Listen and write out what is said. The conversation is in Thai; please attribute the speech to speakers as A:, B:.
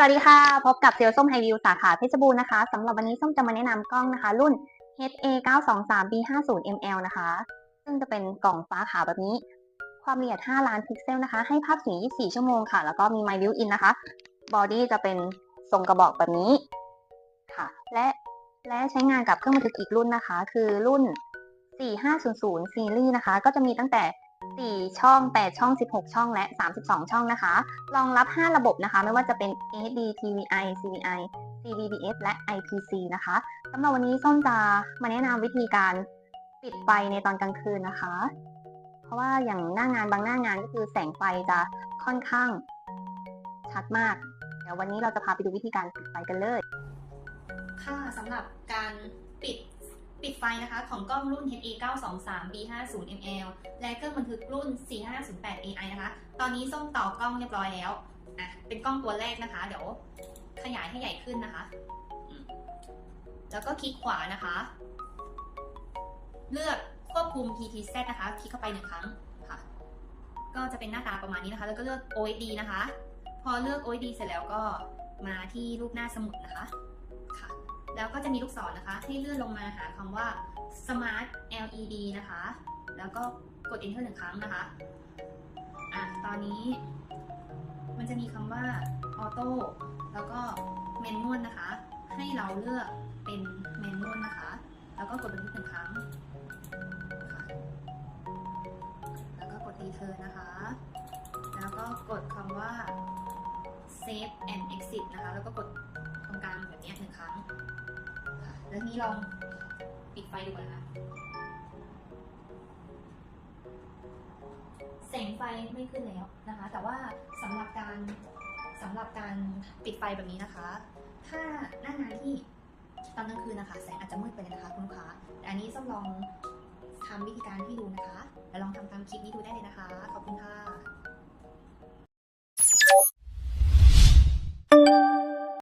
A: สวัสดีค่ะ พบกับเซลส้มไฮวิวสาขาเพชรบูรณ์นะคะสำหรับวันนี้ส้มจะมาแนะนำกล้องนะคะ รุ่น HA 923 B 5 0 ml นะคะ ซึ่งจะเป็นกล่องฟ้าขาวแบบนี้ ความละเอียด 5 ล้านพิกเซลนะคะ ให้ภาพสี 24 ชั่วโมงค่ะ แล้วก็มีไมค์บิวอินนะคะ บอดี้จะเป็นทรงกระบอกแบบนี้ค่ะ และและใช้งานกับเครื่องบันทึกอีกรุ่นนะคะ คือรุ่น 4500 ซีรีส์นะคะ ก็จะมีตั้งแต่ 4 ช่อง 8 ช่อง 16 ช่อง และ 32 ช่องนะคะ รองรับ 5 ระบบนะคะ ไม่ว่าจะเป็น HD TVI CVI CVBS และ IPC นะคะสำหรับวันนี้ส้มจะมาแนะนำวิธีการปิดไฟในตอนกลางคืนนะคะ เพราะว่าอย่างหน้างานบางหน้างานก็คือแสงไฟจะค่อนข้างชัดมาก เดี๋ยววันนี้เราจะพาไปดูวิธีการปิดไฟกันเลย
B: ค่ะสำหรับการปิด ปิดไฟนะคะของกล้องรุ่น HA 923 B 5 0 ml และเครื่องบันทึกรุ่น 4508 AI นะคะ ตอนนี้ส้มต่อกล้องเรียบร้อยแล้วอะเป็นกล้องตัวแรกนะคะ เดี๋ยวขยายให้ใหญ่ขึ้นนะคะ แล้วก็คลิกขวานะคะ เลือกควบคุม PTZ นะคะ คลิกเข้าไปหนึ่งครั้งค่ะ ก็จะเป็นหน้าตาประมาณนี้นะคะ แล้วก็เลือก OSD นะคะ พอเลือก OSD เสร็จแล้วก็มาที่รูปหน้าสมุดนะคะค่ะ แล้วก็จะมีลูกศรนะคะ ให้เลื่อนลงมาหาคำว่า Smart LED นะคะ แล้วก็กด Enter หนึ่งครั้งนะคะอะตอนนี้ มันจะมีคำว่า Auto แล้วก็ Manual นะคะ ให้เราเลือกเป็น Manual นะคะ แล้วก็กดบันทึกหนึ่งครั้งค่ะแล้วก็กด Return นะคะ แล้วก็กดคำว่า Save and Exit นะคะ แล้วก็กด แล้วนี้ลองปิดไฟดูก่อนนะคะแสงไฟไม่ขึ้นแล้วนะคะ แต่ว่าสำหรับการสำหรับการปิดไฟแบบนี้นะคะ ถ้าหน้างานที่ตอนกลางคืนนะคะ แสงอาจจะมืดไปเลยนะคะคุณลูกค้าแต่อันนี้ส้มลองทำวิธีการให้ดูนะคะแล้วลองทำตามคลิปนี้ดูได้เลยนะคะ ขอบคุณค่ะ